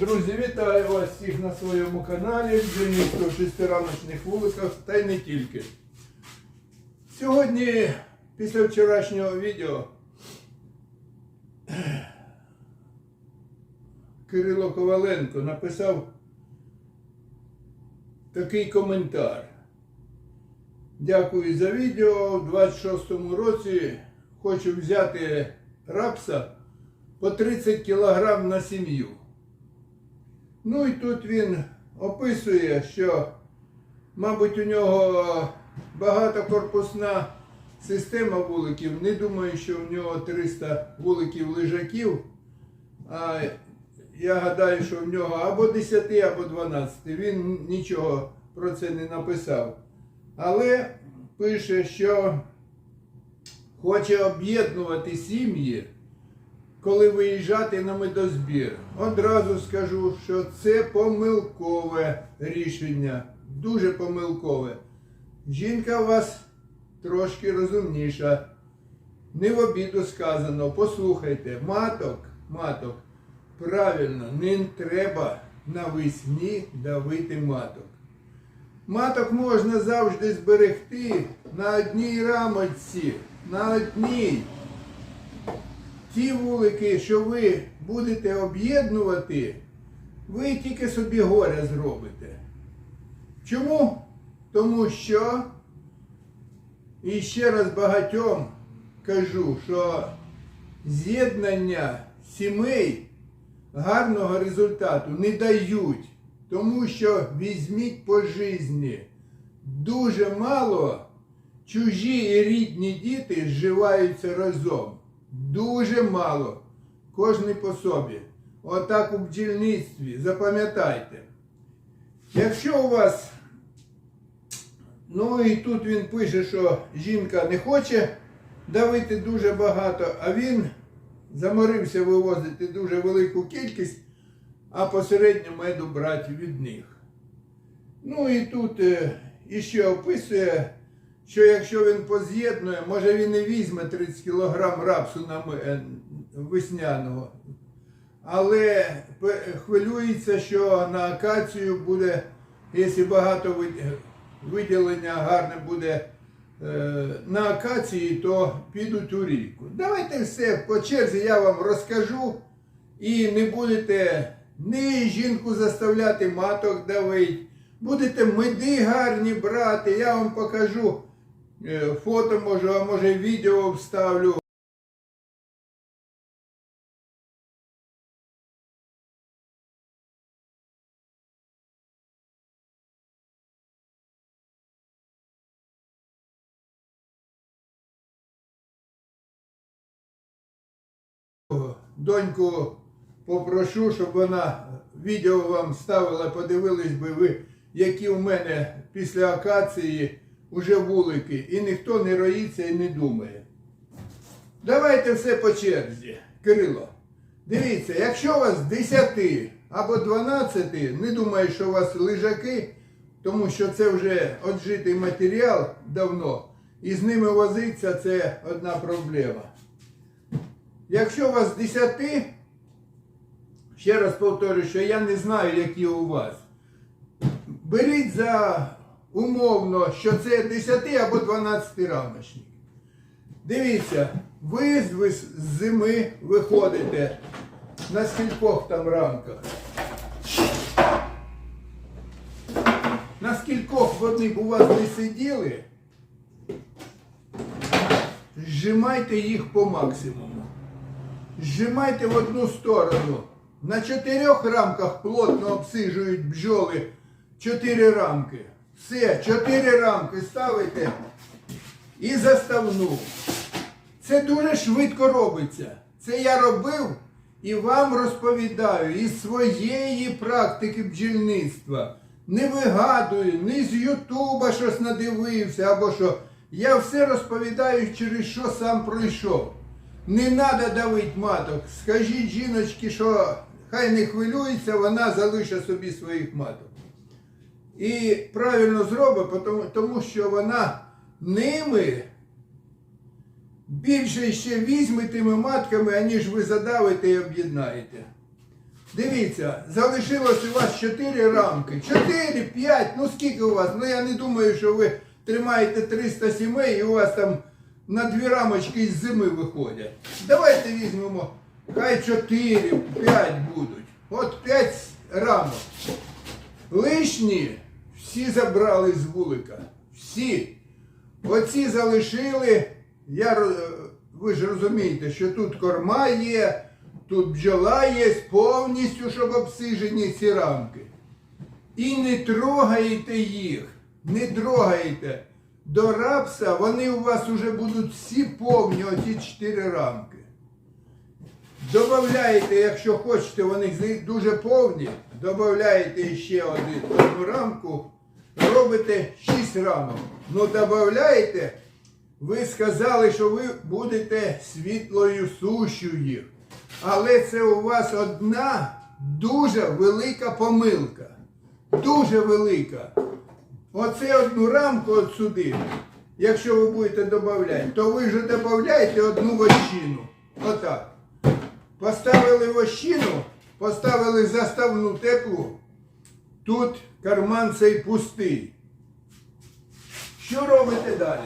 Друзі, вітаю вас всіх на своєму каналі Бджільництво в шестирамочних вуликах та й не тільки. Сьогодні, після вчорашнього відео, Кирило Коваленко написав такий коментар. Дякую за відео. У 26-му році хочу взяти рапса по 30 кг на сім'ю. Ну і тут він описує, що, мабуть, у нього багатокорпусна система вуликів. Не думаю, що в нього 300 вуликів лежаків. А я гадаю, що в нього або 10, або 12. Він нічого про це не написав. Але пише, що хоче об'єднувати сім'ї коли виїжджати на медозбір. Одразу скажу, що це помилкове рішення. Дуже помилкове. Жінка у вас трошки розумніша. Не в обіду сказано. Послухайте, маток, маток, правильно, не треба навесні давити маток. Маток можна завжди зберегти на одній рамочці, на одній ті вулики, що ви будете об'єднувати, ви тільки собі горя зробите. Чому? Тому що, і ще раз багатьом кажу, що з'єднання сімей гарного результату не дають, тому що візьміть по житті. Дуже мало чужі і рідні діти зживаються разом. Дуже мало. Кожний по собі. Отак у бджільництві. Запам'ятайте. Якщо у вас, ну і тут він пише, що жінка не хоче давити дуже багато, а він заморився вивозити дуже велику кількість, а посередньо меду брати від них. Ну і тут е, іще описує що якщо він поз'єднує, може він і візьме 30 кг рапсу на е, весняного. Але хвилюється, що на акацію буде, якщо багато виділення гарне буде е, на акації, то підуть у ріку. Давайте все по черзі я вам розкажу і не будете ні жінку заставляти маток давить. Будете меди гарні брати, я вам покажу фото можу, а може відео вставлю. Доньку попрошу, щоб вона відео вам ставила, подивились би ви, які у мене після акації уже вулики. І ніхто не роїться і не думає. Давайте все по черзі. Кирило, дивіться, якщо у вас 10 або 12, не думаю, що у вас лежаки, тому що це вже отжитий матеріал давно, і з ними возиться це одна проблема. Якщо у вас 10, ще раз повторюю, що я не знаю, які у вас. Беріть за умовно, що це 10 або 12 рамочник. Дивіться, ви з зими виходите на скількох там рамках. На скількох вони б у вас не сиділи, зжимайте їх по максимуму. Зжимайте в одну сторону. На чотирьох рамках плотно обсижують бджоли чотири рамки. Все, чотири рамки ставите і заставну. Це дуже швидко робиться. Це я робив і вам розповідаю із своєї практики бджільництва. Не вигадую, ні з Ютуба щось надивився або що. Я все розповідаю, через що сам пройшов. Не треба давити маток. Скажіть жіночці, що хай не хвилюється, вона залишить собі своїх маток. І правильно зробить, тому, що вона ними більше ще візьме тими матками, аніж ви задавите і об'єднаєте. Дивіться, залишилось у вас 4 рамки. 4, 5, ну скільки у вас? Ну я не думаю, що ви тримаєте 300 сімей і у вас там на дві рамочки із зими виходять. Давайте візьмемо, хай 4, 5 будуть. От 5 рамок. Лишні всі забрали з вулика. Всі. Оці залишили. Я, ви ж розумієте, що тут корма є, тут бджола є повністю, щоб обсижені ці рамки. І не трогаєте їх. Не трогаєте. До рапса вони у вас вже будуть всі повні, оці чотири рамки. Добавляєте, якщо хочете, вони дуже повні, додаєте ще одну рамку, робите 6 рамок. Ну додаєте, ви сказали, що ви будете світлою сущу їх. Але це у вас одна дуже велика помилка. Дуже велика. Оце одну рамку от сюди. Якщо ви будете додавати, то ви вже додаєте одну вощину. Отак. Поставили вощину, поставили заставну теплу. Тут карман цей пустий. Що робите далі?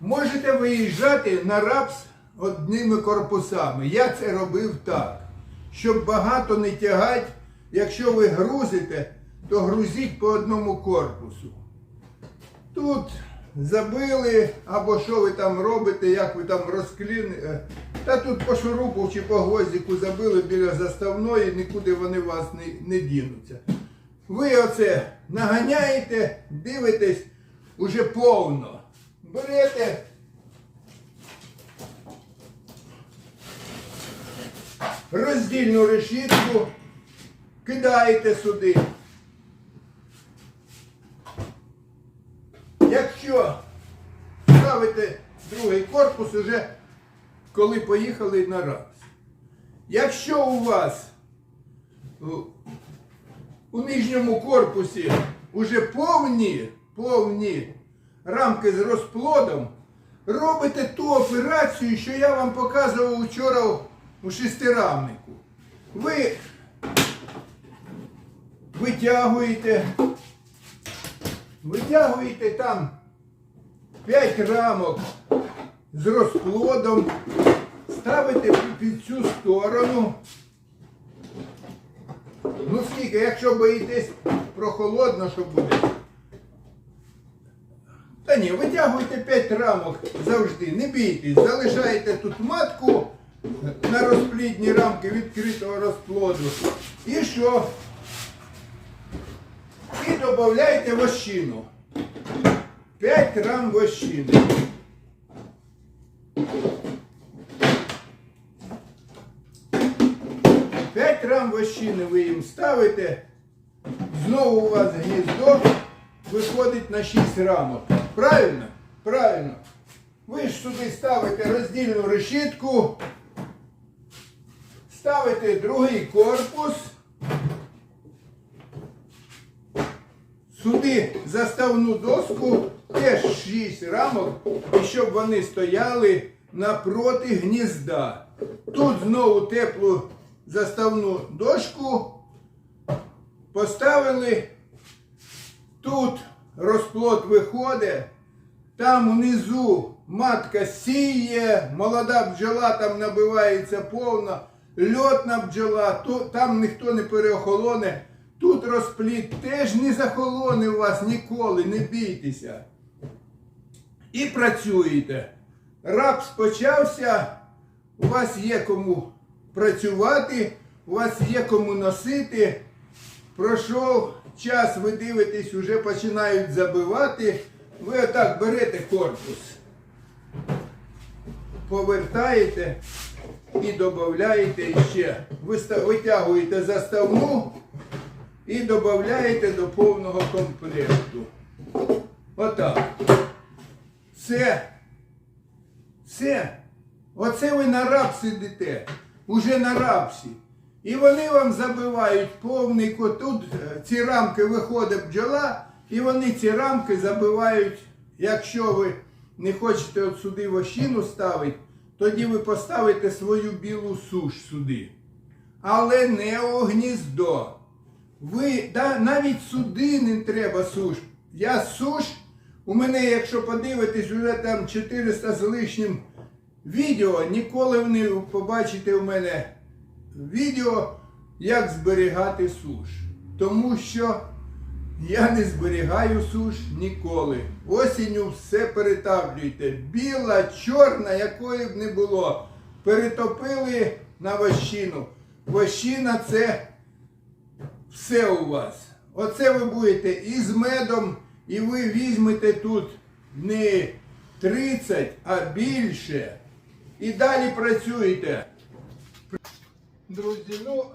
Можете виїжджати на рапс одними корпусами. Я це робив так. Щоб багато не тягати, якщо ви грузите, то грузіть по одному корпусу. Тут забили, або що ви там робите, як ви там розкліни. Та тут по шурупу чи по гвоздику забили біля заставної, нікуди вони вас не, не дінуться. Ви оце наганяєте, дивитесь уже повно. Берете. Роздільну решітку, кидаєте сюди. Якщо ставите другий корпус уже коли поїхали на раз. Якщо у вас у, нижньому корпусі уже повні, повні рамки з розплодом, робите ту операцію, що я вам показував вчора у шестирамнику. Ви витягуєте, витягуєте там 5 рамок з розплодом, ставите під цю сторону. Ну скільки, якщо боїтесь прохолодно, що буде. Та ні, витягуйте 5 рамок завжди, не бійтесь, залишаєте тут матку на розплідні рамки відкритого розплоду. І що? І додаєте вощину. 5 рам вощини. Рам вощини ви їм ставите, знову у вас гніздо виходить на 6 рамок. Правильно? Правильно. Ви ж сюди ставите роздільну решітку, ставите другий корпус, сюди заставну доску, теж 6 рамок, і щоб вони стояли напроти гнізда. Тут знову теплу заставну дошку поставили. Тут розплод виходить, там внизу матка сіє, молода бджола там набивається повна, льотна бджола, там ніхто не переохолоне. Тут розплід теж не захолоне у вас ніколи, не бійтеся. І працюєте. Рапс почався, у вас є кому працювати, у вас є кому носити. Пройшов час, ви дивитесь, вже починають забивати. Ви отак берете корпус, повертаєте і додаєте ще. Ви витягуєте заставну і додаєте до повного комплекту. Отак. Все. Все. Оце ви на раб сидите. Уже на рапсі. І вони вам забивають повний кот. Тут е, ці рамки виходить бджола, і вони ці рамки забивають, якщо ви не хочете от сюди вощину ставити, тоді ви поставите свою білу суш сюди. але не у гніздо. Ви да, навіть суди не треба суш. Я суш, у мене, якщо подивитись, вже там 400 з лишнім відео, ніколи не побачите у мене відео, як зберігати суш. Тому що я не зберігаю суш ніколи. Осінню все перетаплюйте. Біла, чорна, якої б не було. Перетопили на вощину. Вощина це все у вас. Оце ви будете і з медом, і ви візьмете тут не 30, а більше. І далі працюєте. Друзі, ну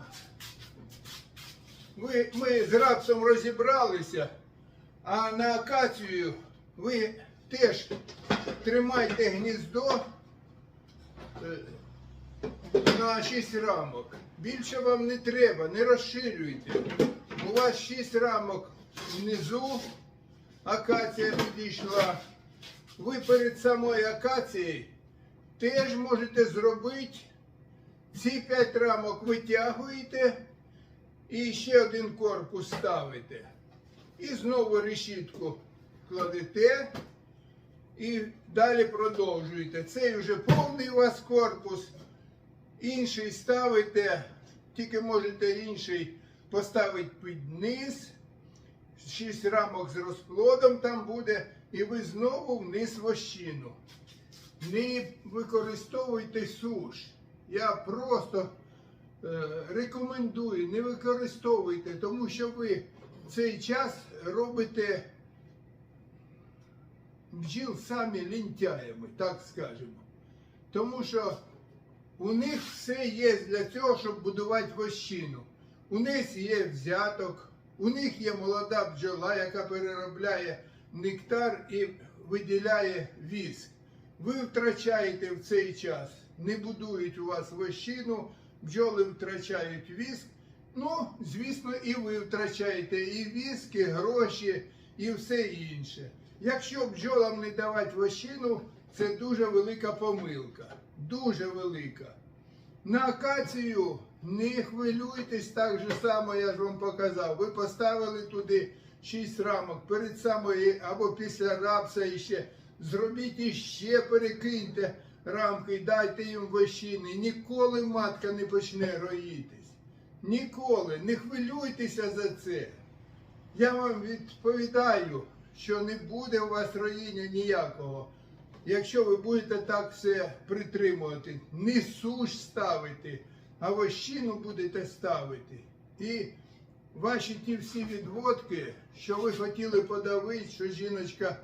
ви, ми з рапсом розібралися, а на акацію ви теж тримайте гніздо е, на 6 рамок. Більше вам не треба, не розширюйте. У вас 6 рамок внизу, акація підійшла. Ви перед самою акацією теж можете зробити ці 5 рамок витягуєте і ще один корпус ставите. І знову решітку кладете і далі продовжуєте. Цей вже повний у вас корпус. Інший ставите, тільки можете інший поставити під низ. Шість рамок з розплодом там буде, і ви знову вниз вощину. Не використовуйте суш. Я просто е, рекомендую, не використовуйте, тому що ви цей час робите бджіл самі лінтяями, так скажемо. Тому що у них все є для цього, щоб будувати вощину. У них є взяток, у них є молода бджола, яка переробляє нектар і виділяє віск. Ви втрачаєте в цей час, не будують у вас вощину, бджоли втрачають віск. Ну, звісно, і ви втрачаєте і віск, і гроші, і все інше. Якщо бджолам не давати вощину, це дуже велика помилка. Дуже велика. На акацію не хвилюйтесь так же само, я ж вам показав. Ви поставили туди 6 рамок перед самою або після рапса іще. Зробіть іще, перекиньте рамки дайте їм вощини. Ніколи матка не почне роїтись. Ніколи. Не хвилюйтеся за це. Я вам відповідаю, що не буде у вас роїння ніякого. Якщо ви будете так все притримувати, не суш ставити, а вощину будете ставити. І ваші ті всі відводки, що ви хотіли подавити, що жіночка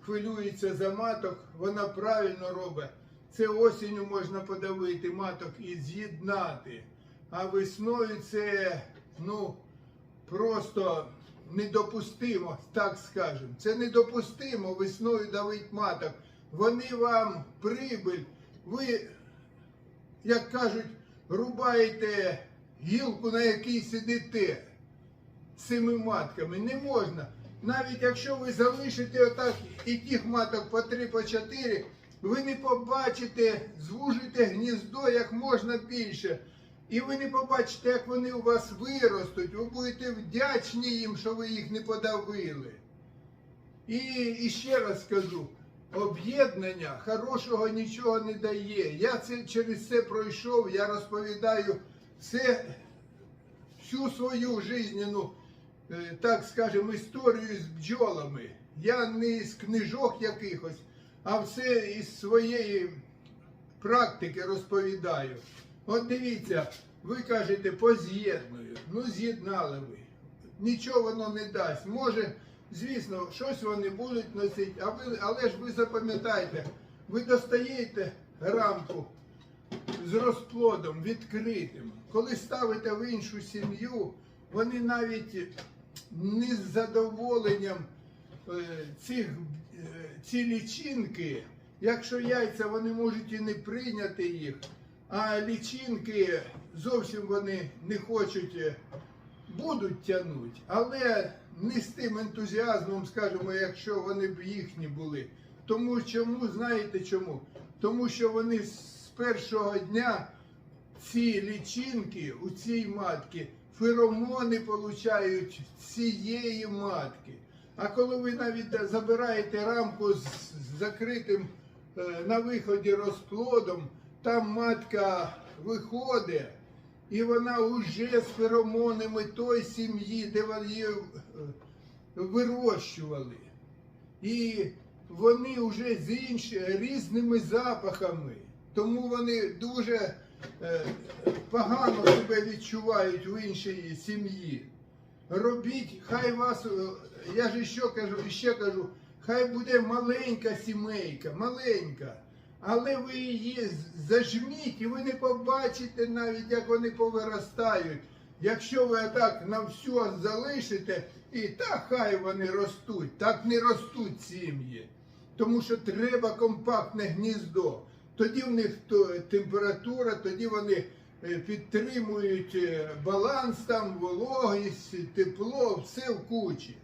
хвилюється за маток, вона правильно робить. Це осінню можна подавити маток і з'єднати. А весною це, ну, просто недопустимо, так скажемо. Це недопустимо весною давить маток. Вони вам прибиль. Ви, як кажуть, рубаєте гілку, на якій сидите цими матками. Не можна. Навіть якщо ви залишите отак і тих маток по три, по чотири, ви не побачите, звужуйте гніздо як можна більше. І ви не побачите, як вони у вас виростуть. Ви будете вдячні їм, що ви їх не подавили. І, і ще раз скажу, об'єднання хорошого нічого не дає. Я це через це пройшов, я розповідаю все, всю свою жизненну, так скажемо, історію з бджолами. Я не з книжок якихось, а все із своєї практики розповідаю. От дивіться, ви кажете, поз'єдную. Ну, з'єднали ви. Нічого воно не дасть. Може, звісно, щось вони будуть носити, а ви, але ж ви запам'ятайте, ви достаєте рамку з розплодом відкритим. Коли ставите в іншу сім'ю, вони навіть не з задоволенням е, цих, е, ці лічинки, якщо яйця вони можуть і не прийняти їх, а лічинки зовсім вони не хочуть, е, будуть тягнути, але не з тим ентузіазмом, скажімо, якщо вони б їхні були. Тому чому, знаєте чому? Тому що вони з першого дня ці лічинки у цій матці феромони получають цієї матки. А коли ви навіть забираєте рамку з закритим е, на виході розплодом, там матка виходить, і вона вже з феромонами той сім'ї, де її е, вирощували. І вони вже з іншими різними запахами. Тому вони дуже погано себе відчувають в іншій сім'ї. Робіть, хай вас, е, я ж ще кажу, ще кажу, хай буде маленька сімейка, маленька. Але ви її зажміть і ви не побачите навіть, як вони повиростають. Якщо ви так на все залишите, і та хай вони ростуть, так не ростуть сім'ї. Тому що треба компактне гніздо. Тоді в них температура, тоді вони е, підтримують е, баланс, там, вологість, тепло, все в кучі.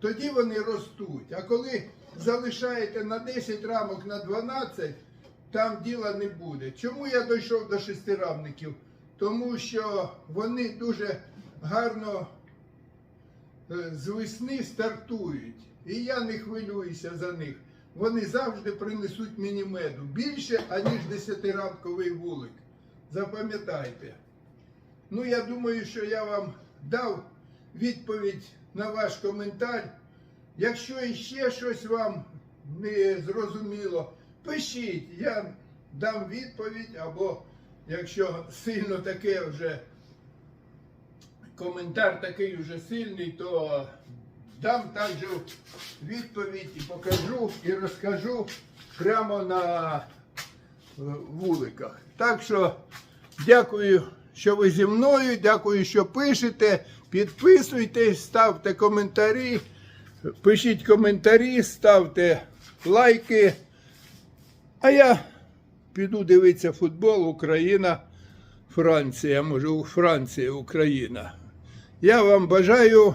Тоді вони ростуть. А коли залишаєте на 10 рамок на 12, там діла не буде. Чому я дійшов до шестирамників? Тому що вони дуже гарно е, з весни стартують. І я не хвилююся за них. Вони завжди принесуть мені меду більше, аніж десятирамковий вулик. Запам'ятайте. Ну, я думаю, що я вам дав відповідь на ваш коментар. Якщо іще щось вам не зрозуміло, пишіть, я дам відповідь, або якщо сильно таке вже коментар такий вже сильний, то дам також відповідь і покажу і розкажу прямо на е, вуликах. Так що дякую, що ви зі мною, дякую, що пишете. Підписуйтесь, ставте коментарі, пишіть коментарі, ставте лайки. А я піду дивитися футбол Україна, Франція, може у Франції Україна. Я вам бажаю